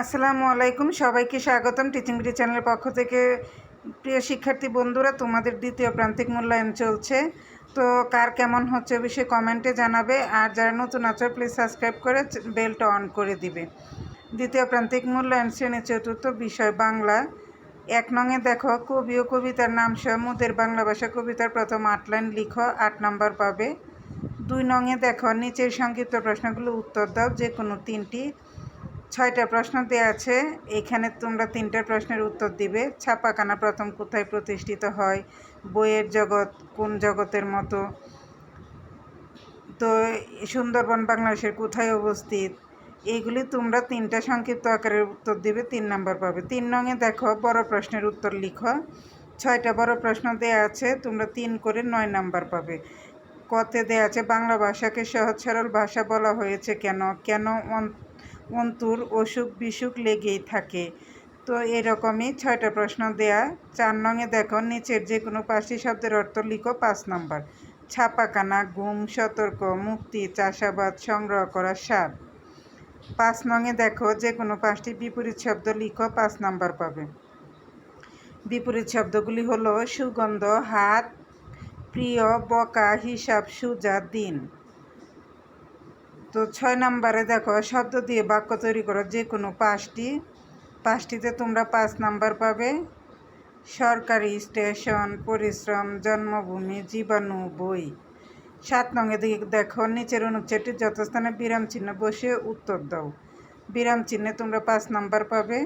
আসসালামু আলাইকুম। সবাইকে স্বাগতম টিচিং বিডি চ্যানেলের পক্ষ থেকে। প্রিয় শিক্ষার্থী বন্ধুরা, তোমাদের দ্বিতীয় প্রান্তিক মূল্যায়ন চলছে। তো কার কেমন হচ্ছে বিষয়ে কমেন্টে জানাবে। আর যারা নতুন আছো প্লিজ সাবস্ক্রাইব করে বেলটা অন করে দিবে। দ্বিতীয় প্রান্তিক মূল্যায়ন শ্রেণি চতুর্থ বিষয় বাংলা। এক নঙে দেখো, কবি ও কবিতার নাম সহ মুদের বাংলা ভাষা কবিতার প্রথম আট লাইন লিখো, আট নম্বর পাবে। দুই নঙে দেখো, নিচের সংক্ষিপ্ত প্রশ্নগুলো উত্তর দাও যে কোনো তিনটি। ছয়টা প্রশ্ন দেওয়া আছে। এখানে তোমরা তিনটা প্রশ্নের উত্তর দিবে। ছাপাখানা প্রথম কোথায় প্রতিষ্ঠিত হয়? বইয়ের জগৎ কোন জগতের মতো? তো সুন্দরবন বাংলাদেশের কোথায় অবস্থিত? এইগুলি তোমরা তিনটা সংক্ষিপ্ত আকারের উত্তর দিবে, তিন নম্বর পাবে। তিন নঙে দেখো, বড় প্রশ্নের উত্তর লিখো। ছয়টা বড় প্রশ্ন দেওয়া আছে, তোমরা তিন করে নয় নাম্বার পাবে। কতে দেওয়া আছে, বাংলা ভাষাকে সহজ সরল ভাষা বলা হয়েছে কেন? কেন অন্তুর অসুখ বিসুখ লেগেই থাকে। তো এরকমই ছয়টা প্রশ্ন দেয়া। চার নঙে দেখো, নিচের যে কোনো পাঁচটি শব্দের অর্থ লিখো পাঁচ নম্বর। ছাপাখানা ঘুম সতর্ক, মুক্তি, চাষাবাদ, সংগ্রহ করা সার। পাঁচ নঙে দেখো, যে কোনো পাঁচটি বিপরীত শব্দ লিখো, পাঁচ নম্বর পাবে। বিপরীত শব্দগুলি হলো সুগন্ধ, হাত, প্রিয়, বকা, হিসাব, সুজা, দিন। তো ছয় নম্বরে দেখো, শব্দ দিয়ে বাক্য তৈরি করো, যে কোনো পাঁচটি। পাঁচটিতে তোমরা পাঁচ নাম্বার পাবে। সরকারি স্টেশন, পরিশ্রম, জন্মভূমি, জীবাণু, বই। সাত নঙ্গে দেখো, নিচের অনুচ্ছেদটি যথাস্থানে বিরাম চিহ্ন বসে উত্তর দাও। বিরাম চিহ্নে তোমরা পাঁচ নাম্বার পাবে।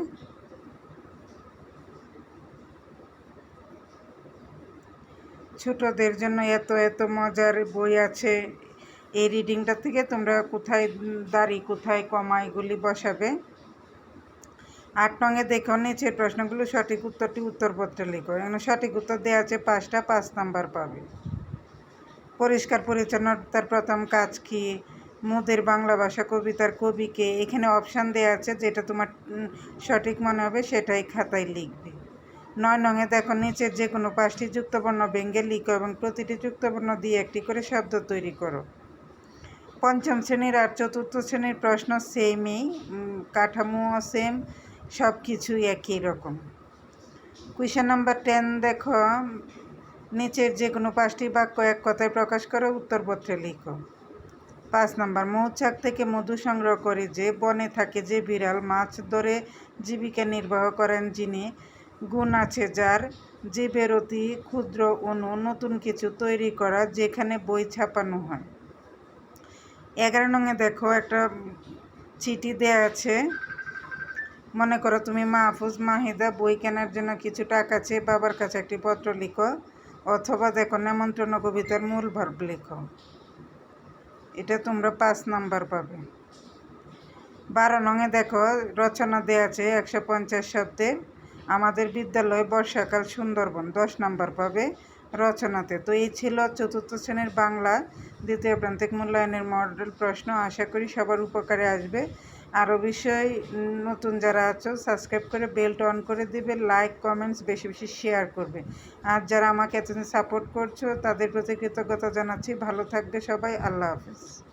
ছোটদের জন্য এত এত মজার বই আছে। এই রিডিংটা থেকে তোমরা কোথায় দাড়ি, কোথায় কমা, এগুলি বসাবে। আট নঙে দেখো নিচের প্রশ্নগুলো সঠিক উত্তরটি উত্তরপত্রে লিখো। এখানে সঠিক উত্তর দেওয়া আছে, পাঁচটা পাঁচ নাম্বার পাবে। পরিষ্কার পরিচ্ছন্নতার প্রথম কাজ কি? মুদের বাংলা ভাষা কবিতার কবিকে এখানে অপশান দেওয়া আছে, যেটা তোমার সঠিক মনে হবে, সেটাই খাতায় লিখবে। নয় নঙে দেখো নিচের যে কোনো পাঁচটি যুক্তবর্ণ ব্যঙ্গে লিখো এবং প্রতিটি যুক্তবর্ণ দিয়ে একটি করে শব্দ তৈরি করো। পঞ্চম শ্রেণির আর চতুর্থ শ্রেণির প্রশ্ন সেমই কাঠামো সেম সব কিছুই একই রকম। কুয়েশন নাম্বার টেন দেখো, নিচের যে কোনো পাঁচটি বাক্য এক কথায় প্রকাশ করে, উত্তরপত্রে লিখো। পাঁচ নম্বর, মৌচাক থেকে মধু সংগ্রহ করে যে বনে থাকে যে বিড়াল, মাছ ধরে জীবিকা নির্বাহ করেন যিনি গুণ আছে যার জীবের অতি ক্ষুদ্র অণু নতুন কিছু তৈরি করা যেখানে বই ছাপানো হয়। এগারো নঙে দেখো একটা চিঠি দেয়া আছে। মনে করো তুমি মাহফুজ মাহিদা বই কেনার জন্য কিছু টাকা চেয়ে বাবার কাছে একটি পত্র লিখো, অথবা দেখো নেমন্ত্রণ কবিতার মূল ভার্ব লিখো। এটা তোমরা পাঁচ নাম্বার পাবে। বারো নঙে দেখো রচনা দেয়া আছে একশো পঞ্চাশ শব্দের আমাদের বিদ্যালয় বর্ষাকাল সুন্দরবন, দশ নাম্বার পাবে। রচনাতে। তো এই ছিল চতুর্থ শ্রেণির বাংলা, দ্বিতীয় প্রান্তিক মূল্যায়নের মডেল প্রশ্ন। আশা করি সবার উপকারে আসবে। আরও বিষয় নতুন যারা আছো, সাবস্ক্রাইব করে বেলটা অন করে দিবে, লাইক, কমেন্টস বেশি বেশি শেয়ার করবে। আর যারা আমাকে এতদিন সাপোর্ট করছ, তাদের প্রতি কৃতজ্ঞতা জানাচ্ছি। ভালো থাকবে সবাই, আল্লাহ হাফিজ।